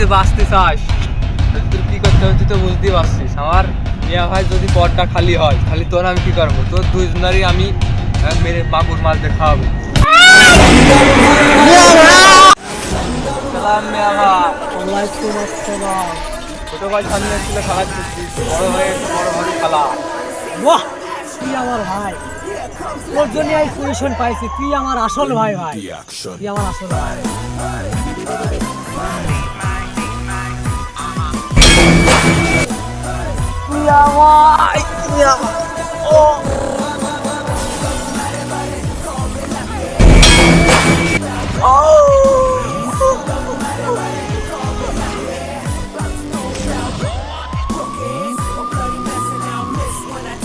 যদি বাঁচতে চাস তোর কি করতে হবে তুই তো বুঝতেই পারছিস। আমার মিয়া ভাই যদি পদটা খালি হয় খালি তোর আমি কি করব? তোর দুজনারই আমি মেরে মাগুর মাছ দিয়ে খাওয়াবো ভাই ওয়ালাইকুম ছোট ভাই সামনে ছিল খেলা বড় ভাই এসে বড় ভাই খেলা। বাহ তুই আমার ভাই। জন্য এই পজিশন পাইছি। তুই আমার আসল ভাই ভাই। তুই আমার আসল ভাই। ও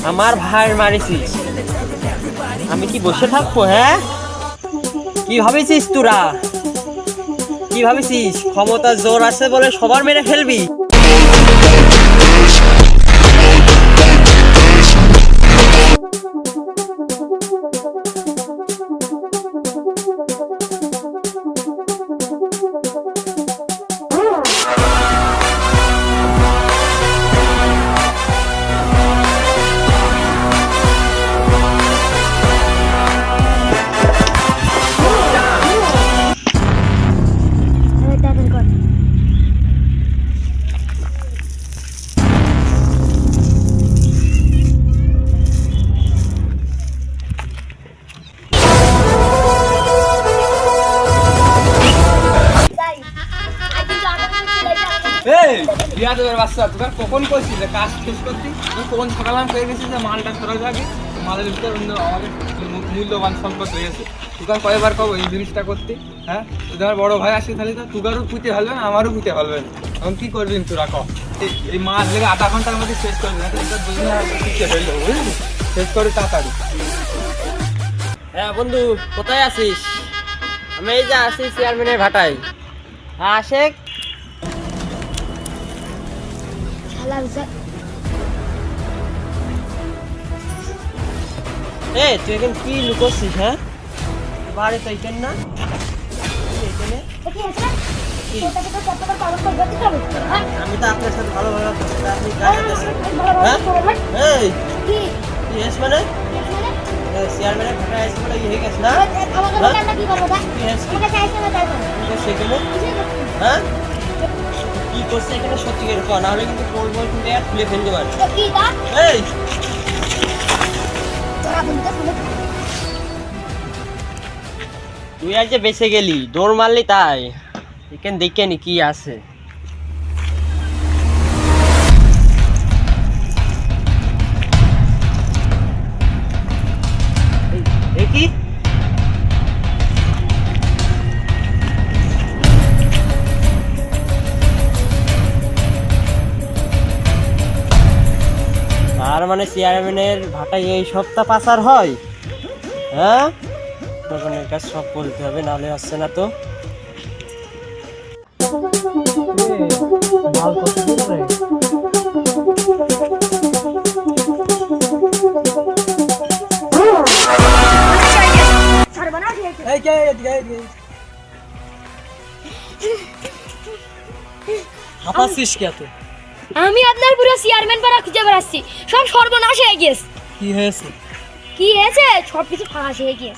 আমার ভাই মারিছিস। আমি কি বসে থাকব হ্যাঁ? কি ভাবিছিস তোরা? কি ভাবিছিস? ক্ষমতা জোর আছে বলে সবার মেরে ফেলবি? বাচ্চা তোকে কখন কইছিস যে কাজ শেষ করতি। তুই কখন সকালাম করে গেছিস যে মালটা সরাই আগে মালের ভিতর অন্য আমাদের মূল্যবান সম্পদ রয়েছে। তুকার কয়বার কব এই জিনিসটা করতে হ্যাঁ? যদি আমার বড় ভাই আসে তাহলে তো তুকারও পুঁতে ফেলবে না, আমারও পুঁতে ফেলবে না। এখন কি করবি তোরা ক? এই- মাছ লেগে আধা ঘণ্টার মধ্যে শেষ করবি না বুঝলি? শেষ করে তাড়াতাড়ি। হ্যাঁ বন্ধু, কোথায় আছিস? আমি এই যে আছি চেয়ারম্যানের ভাটাই হ্যাঁ আশেক এ তুই এখন কি লুকোচ্ছিস হ্যাঁ? বাড়ি তো এখানে না। এখানে? আমি তো আপনার সাথে ভালো ভালো আপনি। হ্যাঁ এই। মানে? আসছে বলে ইয়ে গেছে না? এখানে? হ্যাঁ? করছে এখানে সত্যি এরকম কিন্তু বল আর খুলে ফেলতে পারে এই! তুই আজ যে বেঁচে গেলি দৌড় মারলি তাই। এখানে দেখে নি কি আছে। মানে চেয়ারম্যানের ভাটায় এই সপ্তাহ পাচার হয়। হ্যাঁ? এর কাছে সব বলতে হবে, নাহলে হচ্ছে না তো। হাঁপাচ্ছিস কে তুই? আমি আপনার পুরো চেয়ারম্যান পাড়া খুঁজে বেড়াচ্ছি। সব সর্বনাশ হয়ে গেছে কি হয়েছে? কি হয়েছে? সব কিছু ফাঁস হয়ে গেছে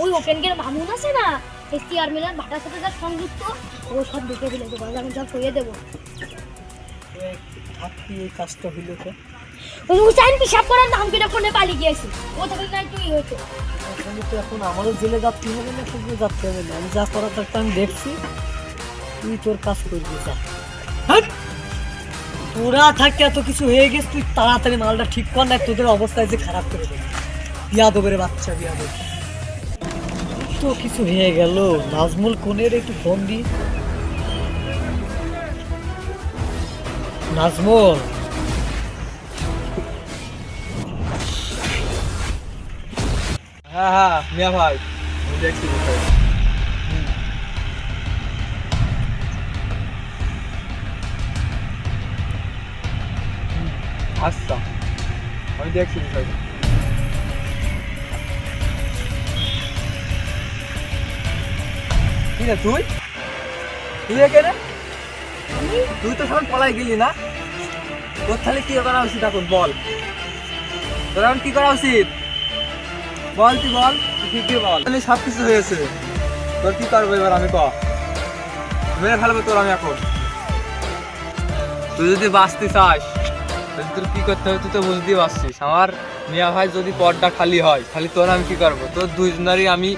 ওই ওপেন গেট মামুন আছে না? এই চেয়ারম্যানের ভাটার সাথে যার সংযুক্ত ও সব ঢুকে দিলে। দেবো আমি সব কইয়ে দেবো। এই কাজটা হইল তো হুসাইন পিসাব করার নাম কেটে ফোনে পালিয়ে গিয়েছে। ও থেকে না ইয়ে হতো এখন তো এখন আমারও জেলে যাতে হবে না তোকে যাতে হবে না। আমি যা করার আমি দেখছি। তুই তোর কাজ করবি যা। হাট! তোরা থাকতে এত কিছু হয়ে গেছে, তুই তাড়াতাড়ি মালটা ঠিক কর, না তোদের অবস্থায় যে খারাপ করে দেবে। বিয়াদবের বাচ্চা, বিয়াদব। তো কিছু হয়ে গেল। নাজমুল কোনের একটু ফোন দি। নাজমুল। হ্যাঁ হ্যাঁ মিয়া ভাই দেখছি। আচ্ছা। আমি দেখছি বিষয়টা। কি রে তুই? তুই এখানে তুই তো সব পলাই গেলি না? তোর তাহলে কি করা উচিত এখন? বল। তোর এখন কি করা উচিত? বল তুই বল। তুই বল। তাহলে সব কিছু হয়েছে। তোর কি করব এবার আমি ক? মেরে ফেলব তোর আমি এখন। তুই যদি বাঁচতে চাস তোর কি করতে হবে? তুই তো বুঝতেই পারছিস। আমার মিয়া ভাই যদি পদটা খালি হয় তাহলে তোর আমি কি করব? তোর দুইজনেরই আমি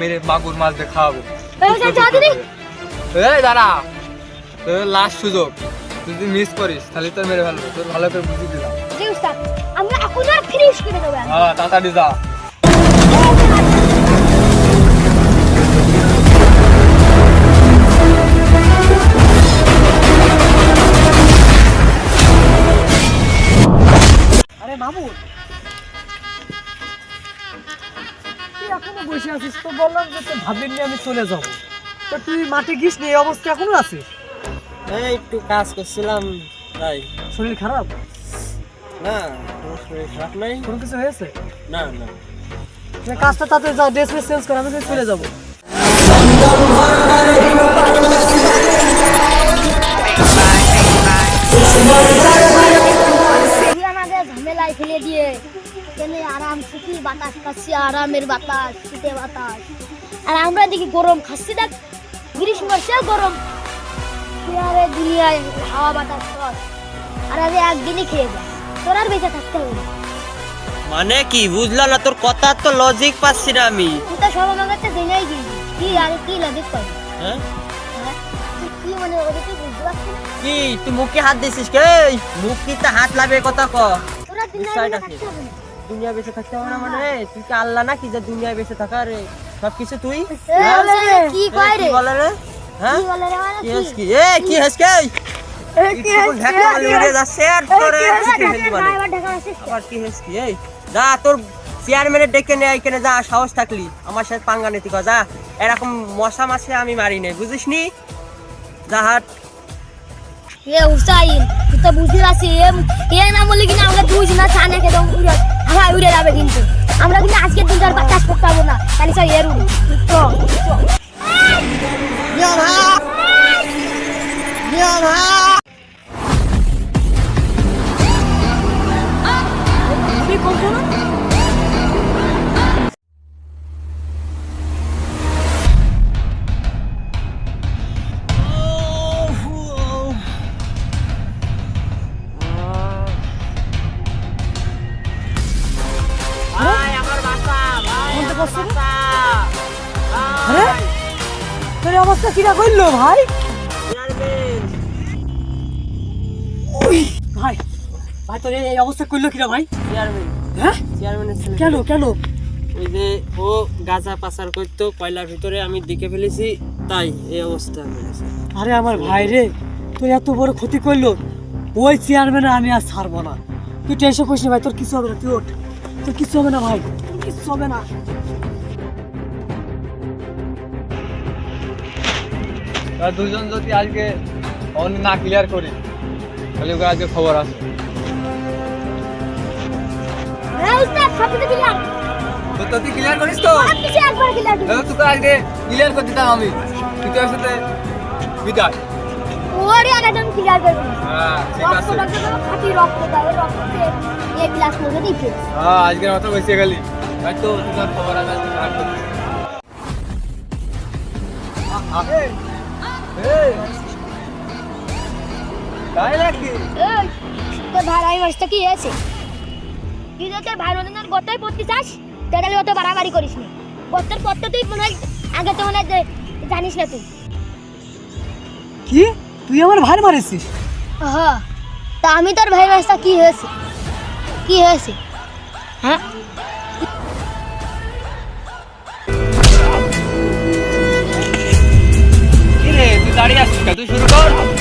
মেরে মাগুর মাছ দিয়ে খাওয়াবো। এই দাঁড়া। তোর লাস্ট সুযোগ। তুই যদি মিস করিস তাহলে তোর মেরে ফেলব। তোর ভালো করে বুঝিয়ে দিলাম। আমরা এখন আর ফিনিশ করে দেবো। হ্যাঁ তাড়াতাড়ি যা মামুন তুই এখনও বসে আছিস তো বললাম যে তোর ভাবির নিয়ে আমি চলে যাব তো তুই মাঠে গিস নি এই অবস্থা এখনও আছিস এই একটু কাজ করছিলাম তাই শরীর খারাপ না শরীর খারাপ নাই কোনো কিছু হয়েছে না না তুই কাজটা তাতে যাও ড্রেস চেঞ্জ করে আমি তো চলে যাব তুই আমাদের ফেলে দিয়ে এখানে আরাম সুখী বাতাস খাচ্ছি আরামের বাতাস শীতে বাতাস। আর আমরা দেখি গরম খাচ্ছি দেখ গ্রীষ্ম সে গরম। আরে দুনিয়ায় হাওয়া বাতাস কর আর আরে একদিনই খেয়ে তোর আর বেঁচে থাকতে হবে মানে কি? বুঝলাম না তোর কথা তো লজিক পাচ্ছি না আমি। তুই তো সব আমার কাছে জেনেই কি আর কি লজিক পাবি হ্যাঁ? হ্যাঁ? কি মানে ওদের তুই বুঝতে পারছিস কি? তুই মুখে হাত দিছিস কে? মুখ কি তা হাত লাগবে কথা ক? দুনিয়া বেঁচে থাকতে হবে। না মানে? তুই কি আল্লাহ না কি যে দুনিয়ায় বেঁচে থাকা রে সব কিছু তুই? কি কয় রে? বলে রে? হ্যাঁ? কি বলে রে মানে? হেস কি? এ কি হেস কে? যা তোর চেয়ারম্যানের ডেকে নে এখানে যা সাহস থাকলি। আমার সাথে পাঙ্গা নিতি যা। এরকম মশা মাছে আমি মারি নাই বুঝিস নি যা হাট। এ হুসাইন তুই তো বুঝতে পারছি, এ না বললে কিন্তু আমরা দুই জনা চা না খেতে উড়ে হাওয়ায় উড়ে যাবে কিন্তু। আমরা কিন্তু আজকের দিনটা আর চাষ করতে পারব না। তাহলে এর উড়ে তো বলতে আরে? তোর অবস্থা কিরা করল ভাই? ভাই ভাই তোর এই অবস্থা করল কিরা ভাই? হ্যাঁ? চেয়ারম্যানের ছেলে। কেন কেন? ওই যে ও গাঁজা পাচার করতো কয়লার ভিতরে আমি দেখে ফেলেছি তাই এই অবস্থা হয়েছে আরে আমার ভাই রে তুই এত বড় ক্ষতি করল ওই চেয়ারম্যানে আমি আর ছাড়বো না। তুই টেনশন করিস না ভাই তোর কিছু হবে না তুই ওঠ। তোর কিছু হবে না ভাই তোর কিছু হবে না। দুজন যদি আজকে অন না ক্লিয়ার করি তাহলে ওকে আজকে খবর আছে। তো তুই ক্লিয়ার করিস তোকে আজকে ক্লিয়ার করে দিতাম আমি। তুই তোর সাথে বিদায়। ওরে আগে আমি ক্লিয়ার করবি হ্যাঁ রক্ত আছে। রক্ত দেবো খাঁটি রক্ত দেবো রক্তে এ গ্লাস মধ্যে দিবে হ্যাঁ আজকের মতো বেঁচে গেলি। তো খবর খারাপ তাই নাকি? তোর মাছটা কি হয়েছে? তুই তোর ভাই রোজনার গতায় পড়তে চাস তাহলে অত বাড়াবাড়ি করিস নি। গত্তের পথটা তুই মনে হয় আগে তো মনে হয় জানিস না তুই। কি? তুই আমার ভাই মারিছিস হ্যাঁ তা আমি তোর ভাই মাছটা কি হয়েছে? কি হয়েছে? হ্যাঁ? তুই দাঁড়িয়ে আছিস কেন? তুই শুরু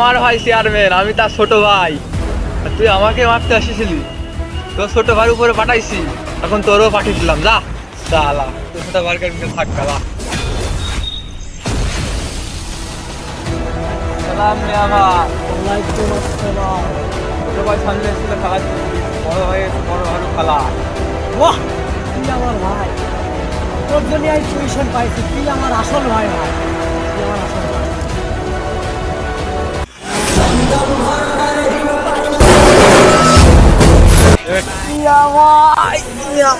আমার ভাই চেয়ারম্যান আমি তার ছোট ভাই। আর তুই আমাকে মারতে আসিসলি তোর ছোট ভাইয়ের উপরে পাঠাইছি। এখন তোরও পাঠিয়ে দিলাম যা। সালা তোর ছোট ভাইয়ের কাছে থাক কালা সালাম আমার। ওয়ালাইকুম আসসালাম। ছোট ভাই সামনে এসেছিল খেলা বড় ভাই বড় ভাইয়ের খেলা। বাহ তুই আমার ভাই? তোর জন্য আমি টিউশন পাইছি। তুই আমার আসল ভাই ভাই? তুই আমার আসল ভাই? 哎呀哇！哎呀！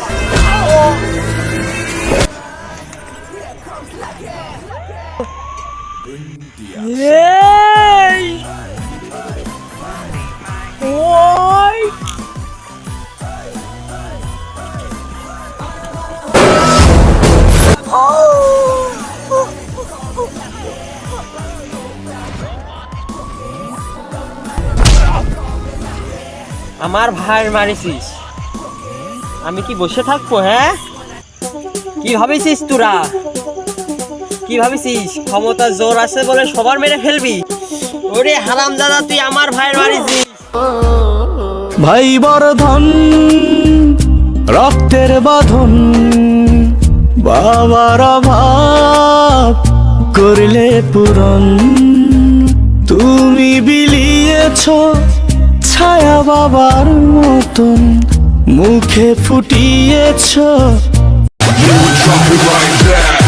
哦耶 আমার ভাই মারিছিস। আমি কি বসে থাকব হ্যাঁ? কি ভাবিছিস তোরা? কি ভাবিছিস? ক্ষমতা জোর আছে বলে সবার মেরে ফেলবি। ওরে হারাম দাদা, তুই আমার ভাইয়ের মারিছিস। ভাই বর্ধন রক্তের বাঁধন, বাবার অভাব করলে পূরণ। তুমি বিলিয়েছ ছায়া বাবার মতন মুখে ফুটিয়েছ You would drop it like that